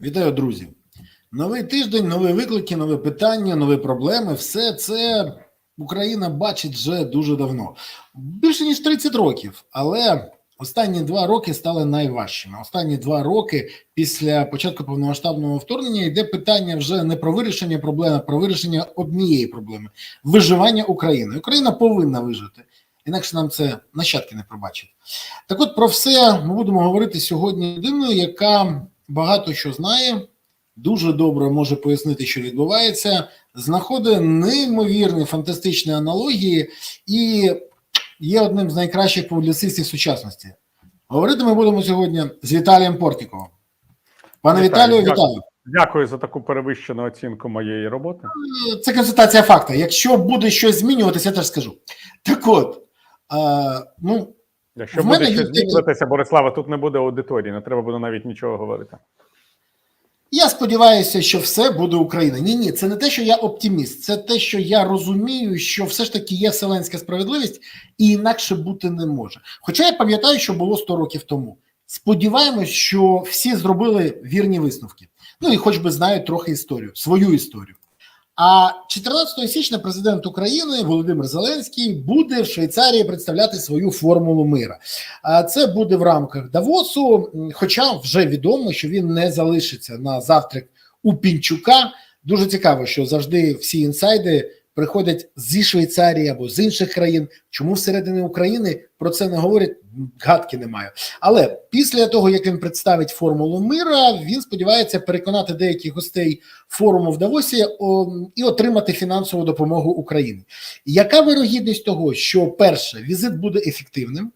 Вітаю, друзі! Новий тиждень, нові виклики, нові питання, нові проблеми. Все це Україна бачить вже дуже давно. Більше ніж 30 років. Але останні два роки стали найважчими. Останні два роки після початку повномасштабного вторгнення йде питання вже не про вирішення проблеми, а про вирішення однієї проблеми виживання України. Україна повинна вижити. Інакше нам це нащадки не пробачать. Так, от про все ми будемо говорити сьогодні людиною, яка багато що знає, дуже добре може пояснити, що відбувається, знаходить неймовірні фантастичні аналогії і є одним з найкращих публіцистів сучасності. Говорити ми будемо сьогодні з Віталієм Портніковим. Пане Віталію, дякую. вітаю. Дякую за таку перевищену оцінку моєї роботи. Це констатація факту. Якщо буде щось змінюватися, я теж скажу. Так от, а, ну, Якщо В буде мене щось змінюватися, Борислава, тут не буде аудиторії, не треба буде навіть нічого говорити. Я сподіваюся, що все буде Україна. Ні, ні, це не те, що я оптиміст, це те, що я розумію, що все ж таки є вселенська справедливість і інакше бути не може. Хоча я пам'ятаю, що було 100 років тому. Сподіваємось, що всі зробили вірні висновки. Ну і хоч би знають трохи історію, свою історію. А 14 січня президент України Володимир Зеленський буде в Швейцарії представляти свою формулу мира. А це буде в рамках Давосу. Хоча вже відомо, що він не залишиться на завтрак у Пінчука. Дуже цікаво, що завжди всі інсайди приходять зі Швейцарії або з інших країн. Чому всередині України про це не говорять? Гадки немає. Але після того, як він представить формулу мира, він сподівається переконати деяких гостей форуму в Давосі і отримати фінансову допомогу Україні. Яка вирогідність того, що перше візит буде ефективним?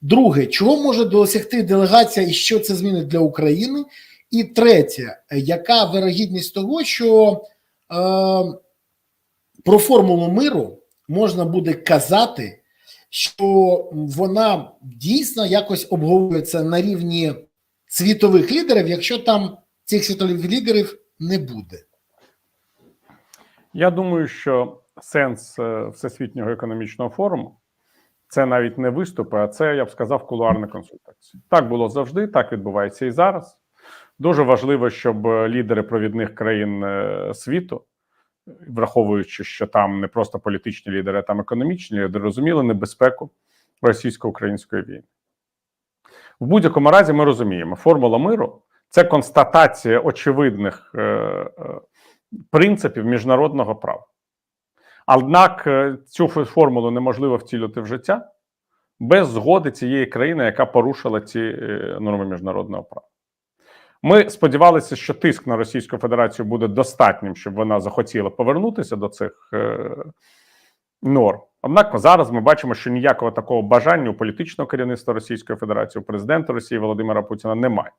Друге, чого може досягти делегація і що це змінить для України? І третє, яка вирогідність того, що е, про формулу миру можна буде казати, що вона дійсно якось обговорюється на рівні світових лідерів, якщо там цих світових лідерів не буде? Я думаю, що сенс е, Всесвітнього економічного форуму це навіть не виступи, а це, я б сказав, кулуарна консультація. Так було завжди, так відбувається і зараз. Дуже важливо, щоб е, лідери провідних країн е, світу, враховуючи, що там не просто політичні лідери, а там економічні лідери, розуміли небезпеку російсько-української війни. В будь-якому разі ми розуміємо, формула миру це констатація очевидних е, е, принципів міжнародного права. Однак е, цю формулу неможливо втілити в життя без згоди цієї країни, яка порушила ці норми міжнародного права. Ми сподівалися, що тиск на Російську Федерацію буде достатнім, щоб вона захотіла повернутися до цих е, норм. Однак зараз ми бачимо, що ніякого такого бажання у політичного керівництва Російської Федерації, у президента Росії Володимира Путіна немає.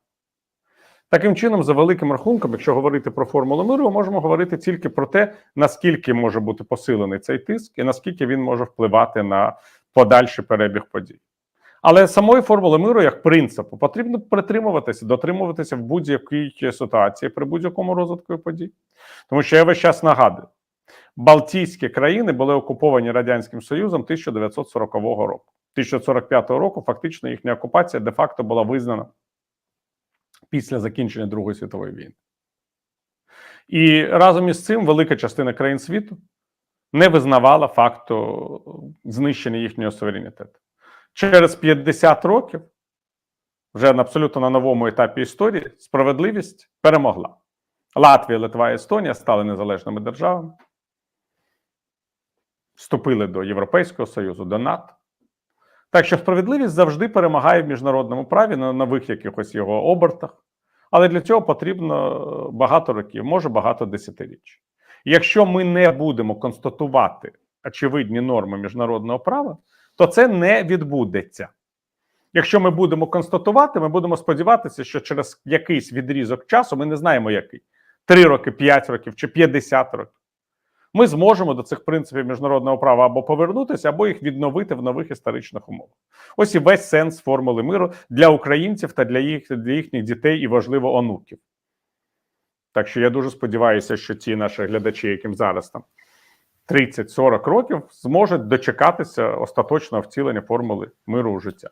Таким чином, за великим рахунком, якщо говорити про формулу миру, ми можемо говорити тільки про те, наскільки може бути посилений цей тиск і наскільки він може впливати на подальший перебіг подій. Але самої формули миру, як принципу, потрібно притримуватися, дотримуватися в будь-якій ситуації при будь-якому розвитку подій. Тому що я весь час нагадую: Балтійські країни були окуповані Радянським Союзом 1940 року. 1945 року фактично їхня окупація де-факто була визнана після закінчення Другої світової війни. І разом із цим велика частина країн світу не визнавала факту знищення їхнього суверенітету. Через 50 років, вже абсолютно на новому етапі історії, справедливість перемогла. Латвія, Литва і Естонія стали незалежними державами, вступили до Європейського Союзу, до НАТО. Так що справедливість завжди перемагає в міжнародному праві на нових якихось його обертах, але для цього потрібно е, багато років, може багато десятиріч. Якщо ми не будемо констатувати очевидні норми міжнародного права, то це не відбудеться. Якщо ми будемо констатувати, ми будемо сподіватися, що через якийсь відрізок часу, ми не знаємо який 3 роки, 5 років чи 50 років, ми зможемо до цих принципів міжнародного права або повернутися, або їх відновити в нових історичних умовах. Ось і весь сенс формули миру для українців та для їх для їхніх дітей і важливо онуків. Так що я дуже сподіваюся, що ті наші глядачі, яким зараз там 30-40 років, зможуть дочекатися остаточного втілення формули миру у життя.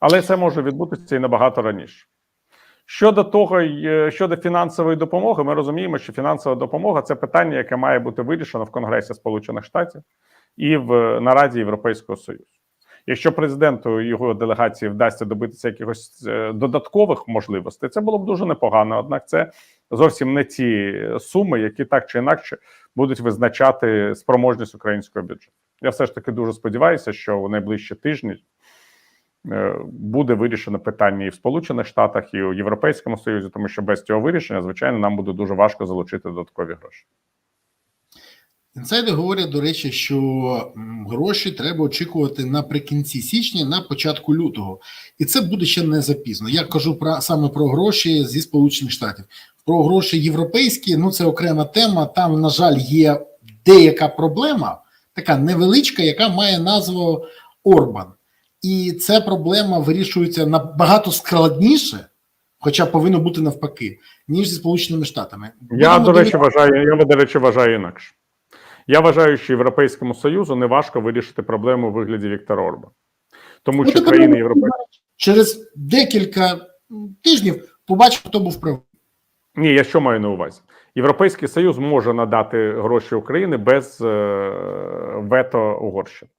Але це може відбутися і набагато раніше. Щодо того, е, щодо фінансової допомоги, ми розуміємо, що фінансова допомога це питання, яке має бути вирішено в Конгресі Сполучених Штатів і в нараді Європейського Союзу. Якщо президенту його делегації вдасться добитися якихось е, додаткових можливостей, це було б дуже непогано. Однак це зовсім не ті суми, які так чи інакше будуть визначати спроможність українського бюджету. Я все ж таки дуже сподіваюся, що в найближчі тижні е, буде вирішено питання і в Сполучених Штатах, і у Європейському Союзі, тому що без цього вирішення, звичайно, нам буде дуже важко залучити додаткові гроші. Інсайди говорять, до речі, що гроші треба очікувати наприкінці січня, на початку лютого, і це буде ще не запізно. Я кажу про саме про гроші зі Сполучених Штатів. Про гроші європейські, ну це окрема тема. Там, на жаль, є деяка проблема, така невеличка, яка має назву Орбан, і ця проблема вирішується набагато складніше, хоча повинно бути навпаки, ніж зі Сполученими Штатами. Я, Будемо до речі, дивитися. вважаю, я, до речі, вважаю інакше. Я вважаю, що Європейському Союзу не важко вирішити проблему у вигляді Віктора Орбана. Тому Ну, що країни Європейського через декілька тижнів побачимо, хто був правий. Ні, я що маю на увазі? Європейський Союз може надати гроші Україні без е, вето Угорщини.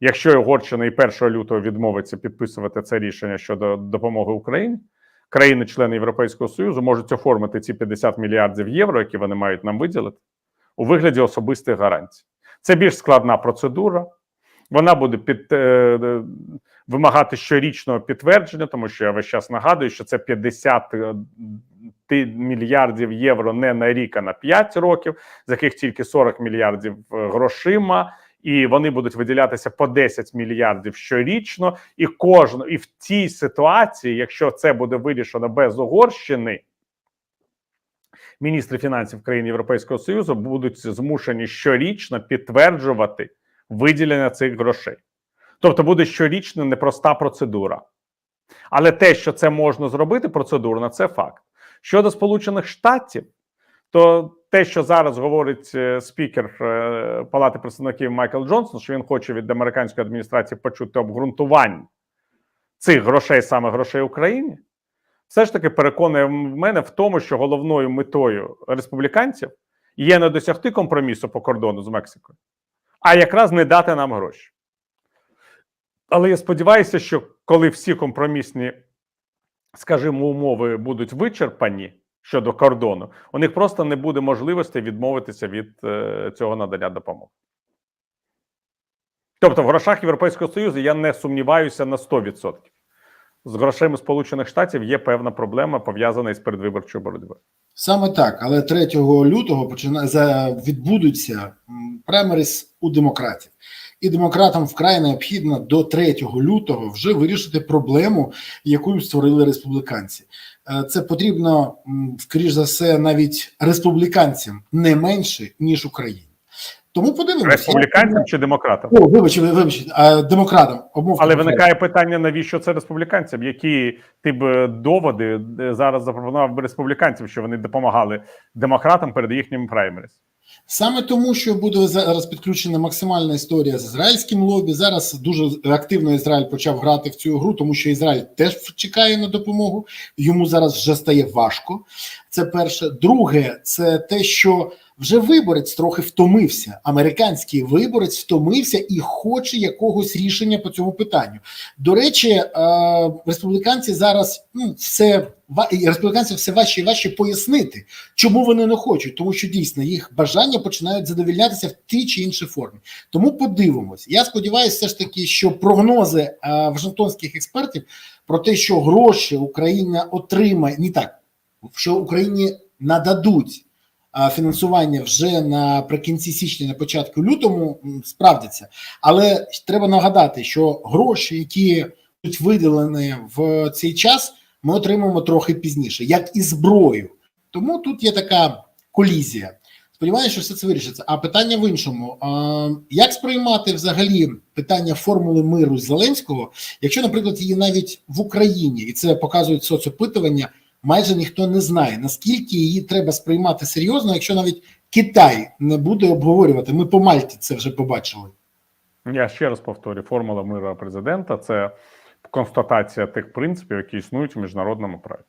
Якщо Угорщина і 1 лютого відмовиться підписувати це рішення щодо допомоги Україні, країни-члени Європейського Союзу можуть оформити ці 50 мільярдів євро, які вони мають нам виділити, у вигляді особистих гарантій. Це більш складна процедура. Вона буде під, е, вимагати щорічного підтвердження, тому що я весь час нагадую, що це 50 е, ти- мільярдів євро не на рік, а на 5 років, з яких тільки 40 мільярдів е, грошима, і вони будуть виділятися по 10 мільярдів щорічно. І кожно, і в цій ситуації, якщо це буде вирішено без Угорщини, міністри фінансів країн Європейського Союзу будуть змушені щорічно підтверджувати виділення цих грошей. Тобто буде щорічно непроста процедура. Але те, що це можна зробити процедурно, це факт. Щодо Сполучених Штатів, то те, що зараз говорить е, спікер е, Палати представників Майкл Джонсон, що він хоче від американської адміністрації почути обґрунтування цих грошей, саме грошей Україні, все ж таки переконує мене в тому, що головною метою республіканців є не досягти компромісу по кордону з Мексикою, а якраз не дати нам гроші. Але я сподіваюся, що коли всі компромісні, скажімо, умови будуть вичерпані щодо кордону, у них просто не буде можливості відмовитися від е, цього надання допомоги. Тобто, в грошах Європейського Союзу я не сумніваюся на 100%. З грошима Сполучених Штатів є певна проблема пов'язана із передвиборчою боротьбою. Саме так, але 3 лютого почина... відбудуться праймерис у демократів. І демократам вкрай необхідно до 3 лютого вже вирішити проблему, яку створили республіканці. Е, Це потрібно, скоріш за все, навіть республіканцям не менше, ніж Україні. Тому подивимося. Республіканцям чи демократам? О, вибач, вибач, а, демократам. Обмовка Але виникає питання, навіщо це республіканцям? Які ти б е, доводи е, зараз запропонував би республіканцям, що вони допомагали демократам перед їхніми праймерис? Саме тому, що буде зараз підключена максимальна історія з ізраїльським лобі. Зараз дуже активно Ізраїль почав грати в цю гру, тому що Ізраїль теж чекає на допомогу. Йому зараз вже стає важко. Це перше. Друге, це те, що вже виборець трохи втомився. Американський виборець втомився і хоче якогось рішення по цьому питанню. До речі, е, республіканці зараз ну все ва- і республіканцям все важче і важче пояснити, чому вони не хочуть, тому що дійсно їх бажання починають задовільнятися в тій чи іншій формі. Тому подивимось. Я сподіваюся, все ж таки, що прогнози е, вашингтонських експертів про те, що гроші Україна отримає, не так, що Україні нададуть фінансування вже наприкінці січня, на початку лютому, справдяться. Але треба нагадати, що гроші, які будуть виділені в цей час, ми отримаємо трохи пізніше, як і зброю. Тому тут є така колізія. Сподіваюся, що все це вирішиться. А питання в іншому: як сприймати взагалі питання формули миру Зеленського, якщо, наприклад, її навіть в Україні, і це показують соцопитування, майже ніхто не знає, наскільки її треба сприймати серйозно, якщо навіть Китай не буде обговорювати. Ми по Мальті це вже побачили. Я ще раз повторю: формула миру президента це констатація тих принципів, які існують в міжнародному праві.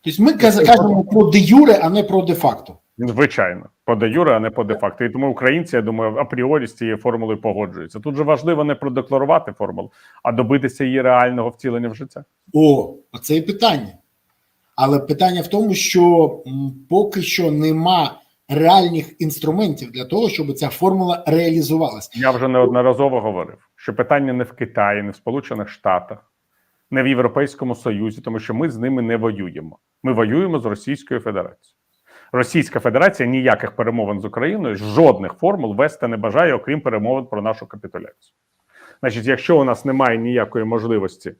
Тобто ми кажемо про де юре, а не про де факто. Звичайно, по де юре, а не по де факто. І тому українці, я думаю, апріорі з цією формулою погоджуються. Тут же важливо не продекларувати формулу, а добитися її реального втілення в життя. О, оце і питання. Але питання в тому, що поки що нема реальних інструментів для того, щоб ця формула реалізувалась. Я вже неодноразово говорив, що питання не в Китаї, не в Сполучених Штатах, не в Європейському Союзі, тому що ми з ними не воюємо. Ми воюємо з Російською Федерацією. Російська Федерація ніяких перемовин з Україною, жодних формул вести не бажає, окрім перемовин про нашу капітуляцію. Значить, якщо у нас немає ніякої можливості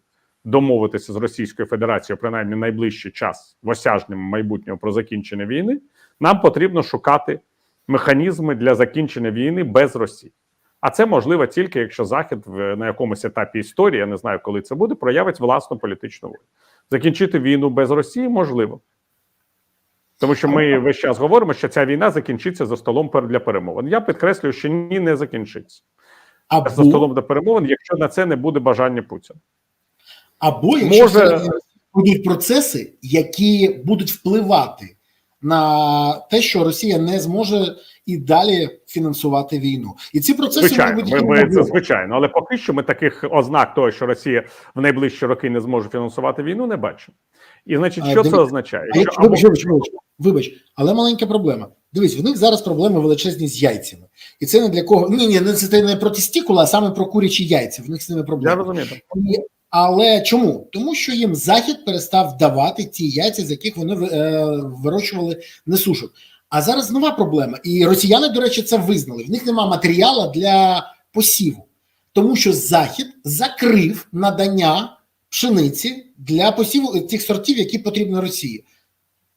домовитися з Російською Федерацією, принаймні найближчий час в осяжному майбутньому про закінчення війни, нам потрібно шукати механізми для закінчення війни без Росії. А це можливо тільки якщо Захід в на якомусь етапі історії, я не знаю, коли це буде, проявить власну політичну волю. Закінчити війну без Росії можливо. Тому що ми весь час говоримо, що ця війна закінчиться за столом для перемовин. Я підкреслюю, що ні, не закінчиться за столом для перемовин, якщо на це не буде бажання Путіна. Або якщо Може- будуть процеси, які будуть впливати на те, що Росія не зможе і далі фінансувати війну. І ці процеси Звичайно, ми, ми, це звичайно, але поки що ми таких ознак того, що Росія в найближчі роки не зможе фінансувати війну, не бачимо. І значить, А, що це дивіться, означає? А Що або- вибач, вибач, вибач, вибач, але маленька проблема. Дивись, в них зараз проблеми величезні з яйцями. І це не для кого. Ні, ні, не це не про тестікули, а саме про курячі яйця. В них з ними Я розумію. І- Але чому? Тому що їм захід перестав давати ті яйця, з яких вони е, вирощували несушок. А зараз нова проблема. І росіяни, до речі, це визнали. В них нема матеріалу для посіву, тому що захід закрив надання пшениці для посіву тих сортів, які потрібні Росії.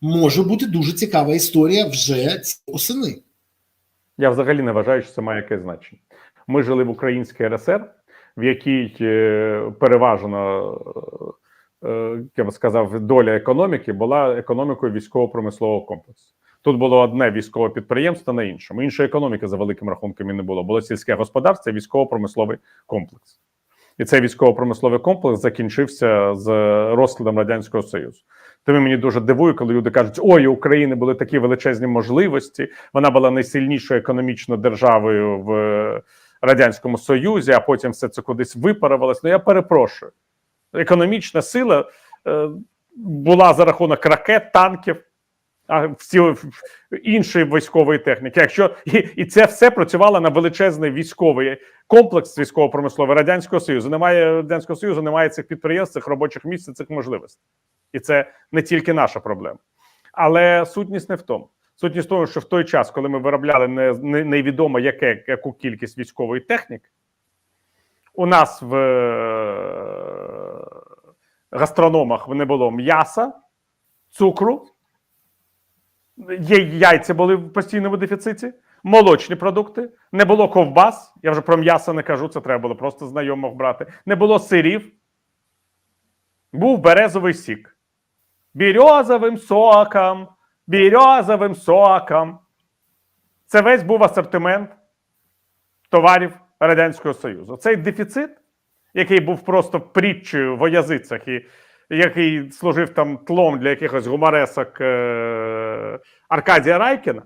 Може бути дуже цікава історія вже осени. Я взагалі не вважаю, що це має якесь значення. Ми жили в Українській РСР, в якій е, переважно, е, е, я б сказав, доля економіки була економікою військово-промислового комплексу. Тут було одне військове підприємство на іншому. Іншої економіки за великим рахунком і не було. Було сільське господарство військово-промисловий комплекс. І цей військово-промисловий комплекс закінчився з розкладом радянського союзу. Тому мені дуже дивує, коли люди кажуть: ой, у України були такі величезні можливості. Вона була найсильнішою економічно державою в радянському союзі, а потім все це кудись випарувалось. Ну я перепрошую. Економічна сила е, була за рахунок ракет, танків. А всі іншої військової техніки. Якщо і, і це все працювало на величезний військовий комплекс військово-промисловий радянського союзу. Немає радянського союзу, немає цих підприємств, цих робочих місць, цих можливостей, і це не тільки наша проблема. Але сутність не в тому. Сутність тому, що в той час, коли ми виробляли не, не невідомо яке яку кількість військової техніки, у нас в е, гастрономах не було м'яса, цукру. Яйця були в постійному дефіциті, молочні продукти, не було ковбас. Я вже про м'ясо не кажу, це треба було просто знайомих брати. Не було сирів. Був березовий сік. Бірьозовим соком, бірьозовим соком. Це весь був асортимент товарів Радянського Союзу. Цей дефіцит, який був просто притчею в язицях і який служив там тлом для якихось гумаресок е- Аркадія Райкіна,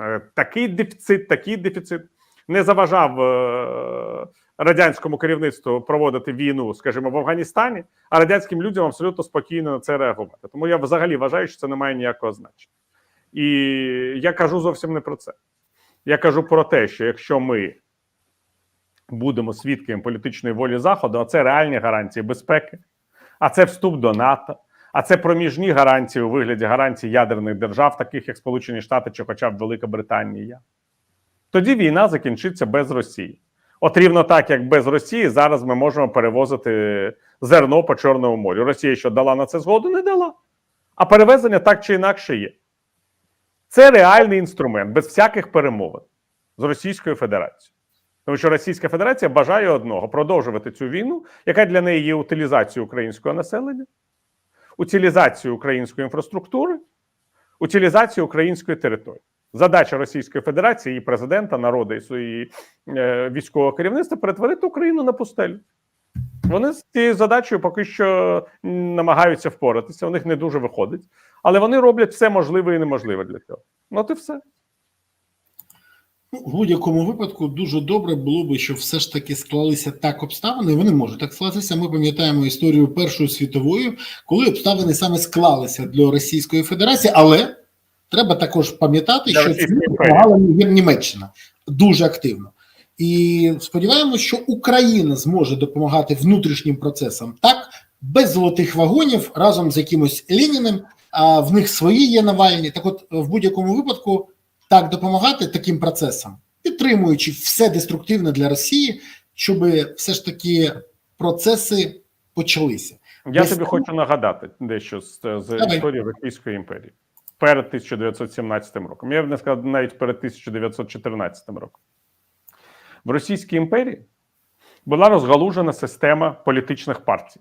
е- такий дефіцит, такий дефіцит не заважав е- радянському керівництву проводити війну, скажімо, в Афганістані, а радянським людям абсолютно спокійно на це реагувати. Тому я взагалі вважаю, що це не має ніякого значення. І я кажу зовсім не про це. Я кажу про те, що якщо ми будемо свідками політичної волі Заходу, а це реальні гарантії безпеки, а це вступ до НАТО, а це проміжні гарантії у вигляді гарантій ядерних держав, таких як Сполучені Штати чи хоча б Велика Британія. Тоді війна закінчиться без Росії. От рівно так, як без Росії, зараз ми можемо перевозити зерно по Чорному морю. Росія що дала на це згоду, не дала. А перевезення так чи інакше є. Це реальний інструмент без всяких перемовин з Російською Федерацією. Тому що Російська Федерація бажає одного продовжувати цю війну, яка для неї є утилізацією українського населення, утилізацією української інфраструктури, утилізацією української території. Задача Російської Федерації, її президента, народу і своєї е, військового керівництва перетворити Україну на пустелю. Вони з цією задачею поки що намагаються впоратися. У них не дуже виходить, але вони роблять все можливе і неможливе для цього. Ну, от і все. Ну, в будь-якому випадку дуже добре було би, щоб все ж таки склалися так обставини. Вони можуть так склатися. Ми пам'ятаємо історію Першої світової, коли обставини саме склалися для Російської Федерації, але треба також пам'ятати, що допомагала Німеччина дуже активно. І сподіваємося, що Україна зможе допомагати внутрішнім процесам так, без золотих вагонів разом з якимось Леніним. А в них свої є Навальні. Так, от в будь-якому випадку так допомагати таким процесам, підтримуючи все деструктивне для Росії, щоб все ж таки процеси почалися. Я Без тобі хочу нагадати дещо з, з історії Російської імперії перед 1917 роком. Я б не сказав навіть перед 1914 роком. В Російській імперії була розгалужена система політичних партій.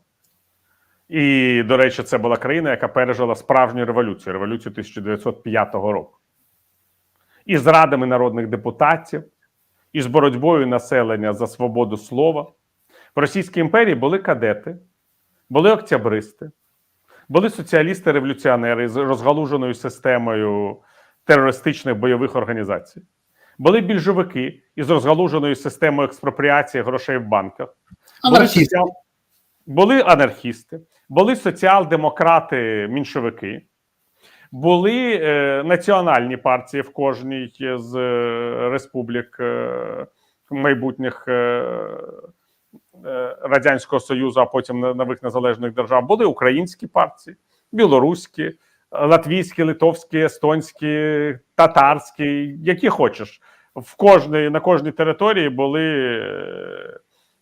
І, до речі, це була країна, яка пережила справжню революцію революцію 1905 року. І з радами народних депутатів, і з боротьбою населення за свободу слова. В Російській імперії були кадети, були октябристи, були соціалісти-революціонери з розгалуженою системою терористичних бойових організацій, були більшовики із розгалуженою системою експропріації грошей в банках, були, Анархісти. соціал... були анархісти, були соціал-демократи, меншовики, були е, національні партії в кожній з е, республік е, майбутніх е, Радянського Союзу, а потім нових незалежних держав. Були українські партії, білоруські, е, латвійські, литовські, естонські, татарські, які хочеш. В кожній, на кожній території були е,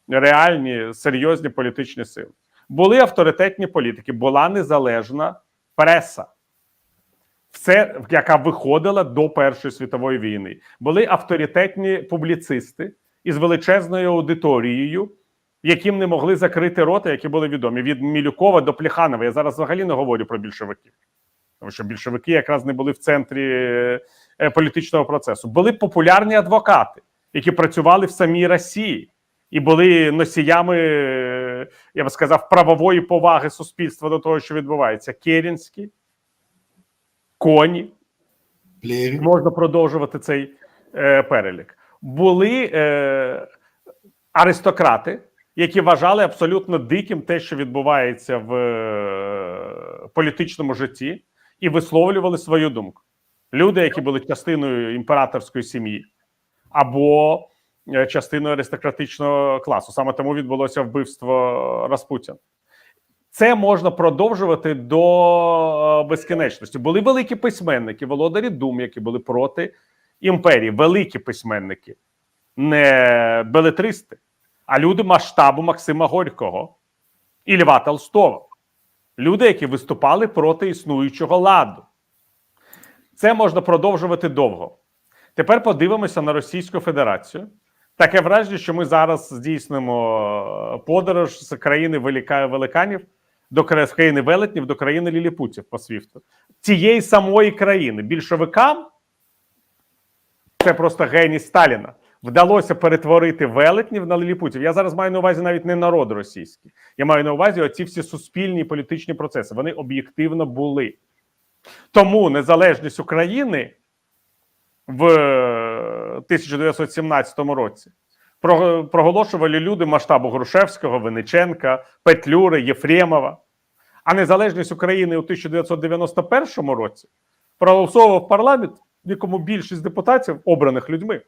реальні серйозні політичні сили. Були авторитетні політики, була незалежна преса, все, яка виходила до Першої світової війни. Були авторитетні публіцисти із величезною аудиторією, яким не могли закрити рота, які були відомі від Мілюкова до Плеханова. Я зараз взагалі не говорю про більшовиків, тому що більшовики якраз не були в центрі е, політичного процесу. Були популярні адвокати, які працювали в самій Росії і були носіями, е, я би сказав, правової поваги суспільства до того, що відбувається. Керінський, коні, Плєві. можна продовжувати цей е, перелік. Були е, аристократи, які вважали абсолютно диким те, що відбувається в е, політичному житті, і висловлювали свою думку. Люди, які були частиною імператорської сім'ї, або е, частиною аристократичного класу. Саме тому відбулося вбивство Распутіна. Це можна продовжувати до е, безкінечності. Були великі письменники, володарі дум, які були проти імперії, великі письменники, не белетристи, а люди масштабу Максима Горького і Льва Толстого. Люди, які виступали проти існуючого ладу. Це можна продовжувати довго. Тепер подивимося на Російську Федерацію. Таке враження, що ми зараз здійснимо е, подорож з країни велика великанів до кра- країни велетнів до країни ліліпутів по свіфту. Цієї самої країни більшовикам це просто геній Сталіна. Вдалося перетворити велетнів на ліліпутів. Я зараз маю на увазі навіть не народ російський. Я маю на увазі оці всі суспільні політичні процеси. Вони об'єктивно були. Тому незалежність України в е, 1917 році проголошували люди масштабу Грушевського, Винниченка, Петлюри, Єфремова. А незалежність України у 1991 році проголосовував парламент, в якому більшість депутатів, обраних людьми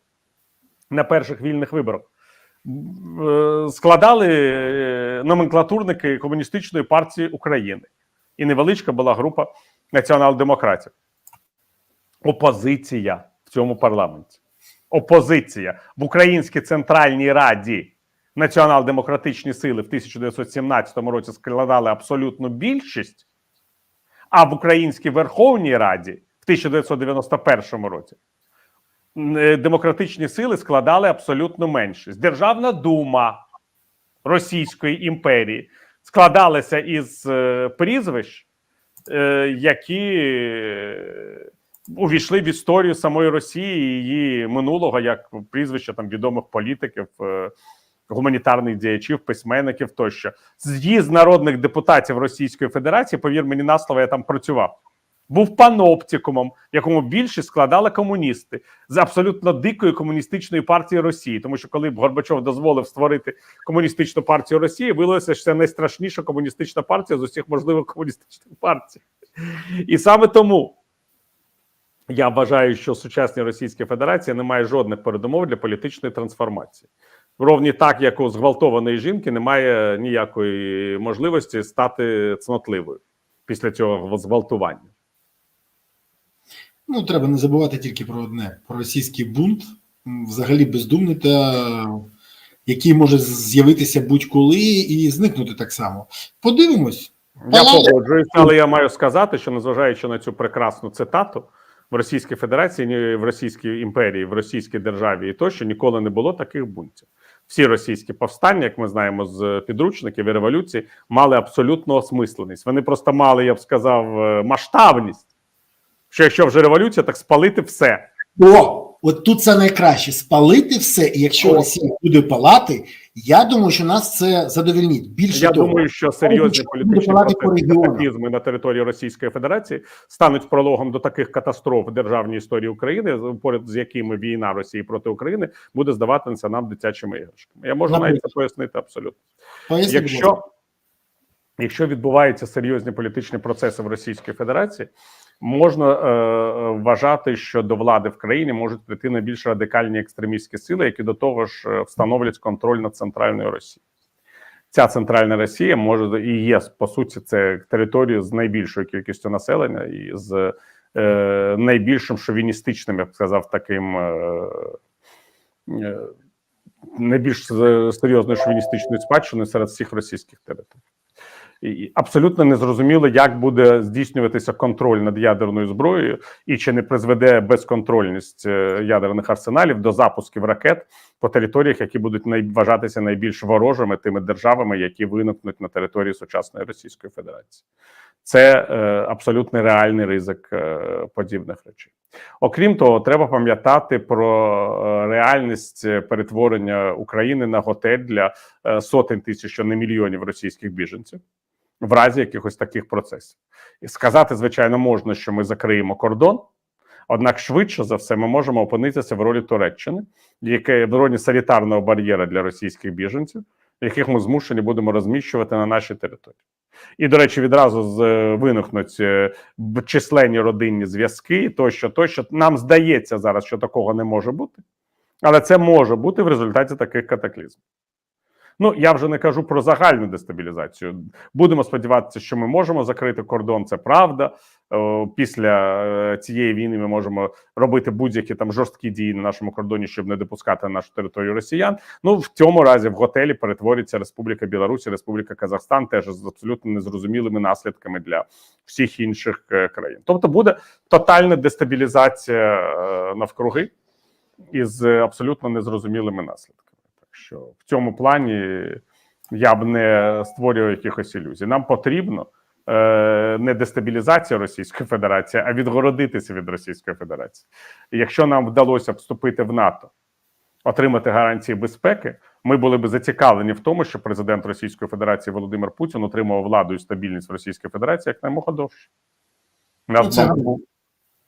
на перших вільних виборах, е, складали е, номенклатурники Комуністичної партії України. І невеличка була група націонал-демократів. Опозиція в цьому парламенті. Опозиція в Українській Центральній Раді націонал-демократичні сили в 1917 році складали абсолютну більшість, а в Українській Верховній Раді в 1991 році демократичні сили складали абсолютну меншість. Державна дума Російської імперії складалася із е, прізвищ, е, які е, увійшли в історію самої Росії і її минулого як прізвища там відомих політиків, е, гуманітарних діячів, письменників тощо. З'їзд народних депутатів Російської Федерації, повір мені на слово, я там працював. Був паноптикумом, якому більшість складали комуністи з абсолютно дикої комуністичної партії Росії. Тому що коли б Горбачов дозволив створити комуністичну партію Росії, виявилося, що це найстрашніша комуністична партія з усіх можливих комуністичних партій. І саме тому я вважаю, що сучасна Російська Федерація не має жодних передумов для політичної трансформації. Ровні так, як у зґвалтованої жінки немає ніякої можливості стати цнотливою після цього зґвалтування. Ну, треба не забувати тільки про одне: про російський бунт, взагалі бездумний, та який може з'явитися будь-коли і зникнути так само. Подивимось. Я погоджуюся, але я маю сказати, що незважаючи на цю прекрасну цитату, в Російській Федерації, ні в Російській імперії, в Російській державі і тощо ніколи не було таких бунтів. Всі російські повстання, як ми знаємо з підручників і революції, мали абсолютну осмисленість. Вони просто мали, я б сказав, е, масштабність. Що якщо вже революція, так спалити все. О, от тут це найкраще спалити все. І якщо О. Росія буде палати, я думаю, що нас це задовільнить. Більше Я того, думаю, що серйозні політичні катаклізми на території Російської Федерації стануть прологом до таких катастроф в державній історії України, поряд з якими війна Росії проти України буде здаватися нам дитячими іграшками. Я можу Нам навіть це пояснити абсолютно. Поясніть. Якщо, якщо відбуваються серйозні політичні процеси в Російській Федерації, можна е, е, вважати, що до влади в країні можуть прийти найбільш радикальні екстремістські сили, які до того ж е, встановлять контроль над центральною Росією. Ця центральна Росія може і є по суті це територія з найбільшою кількістю населення і з е, найбільшим шовіністичним, я б сказав, таким е, е, найбільш серйозною шовіністичною спадщиною серед всіх російських територій. І абсолютно незрозуміло, як буде здійснюватися контроль над ядерною зброєю, і чи не призведе безконтрольність е, ядерних арсеналів до запусків ракет по територіях, які будуть вважатися найбільш ворожими тими державами, які виникнуть на території сучасної Російської Федерації. Це е, абсолютно реальний ризик е, подібних речей. Окрім того, треба пам'ятати про е, реальність перетворення України на готель для е, сотень тисяч, а не мільйонів російських біженців в разі якихось таких процесів. І сказати, звичайно, можна, що ми закриємо кордон. Однак швидше за все ми можемо опинитися в ролі Туреччини, яке в ролі санітарного бар'єра для російських біженців, яких ми змушені будемо розміщувати на нашій території. І, до речі, відразу з е, виникнуть е, численні родинні зв'язки, тощо, тощо. Нам здається зараз, що такого не може бути, але це може бути в результаті таких катаклізмів. Ну я вже не кажу про загальну дестабілізацію. Будемо сподіватися, що ми можемо закрити кордон. Це правда. Е, Після е, цієї війни ми можемо робити будь-які там жорсткі дії на нашому кордоні, щоб не допускати на нашу територію росіян. Ну в цьому разі в готелі перетвориться Республіка Білорусь, і Республіка Казахстан, теж з абсолютно незрозумілими наслідками для всіх інших е, країн. Тобто буде тотальна дестабілізація навкруги із абсолютно незрозумілими наслідками. Що в цьому плані я б не створював якихось ілюзій. Нам потрібно е, не дестабілізація Російської Федерації, а відгородитися від Російської Федерації. Якщо нам вдалося вступити в НАТО, отримати гарантії безпеки, ми були б зацікавлені в тому, що президент Російської Федерації Володимир Путін отримав владу і стабільність в Російській Федерації якнаймога довше. Нас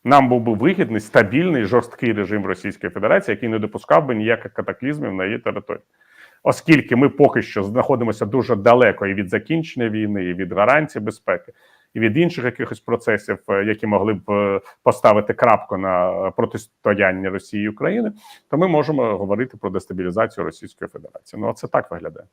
нам був би вигідний стабільний жорсткий режим Російської Федерації, який не допускав би ніяких катаклізмів на її території. Оскільки ми поки що знаходимося дуже далеко і від закінчення війни, і від гарантій безпеки, і від інших якихось процесів, е, які могли б е, поставити крапку на протистояння Росії і України, то ми можемо говорити про дестабілізацію Російської Федерації. Ну, а це так виглядає.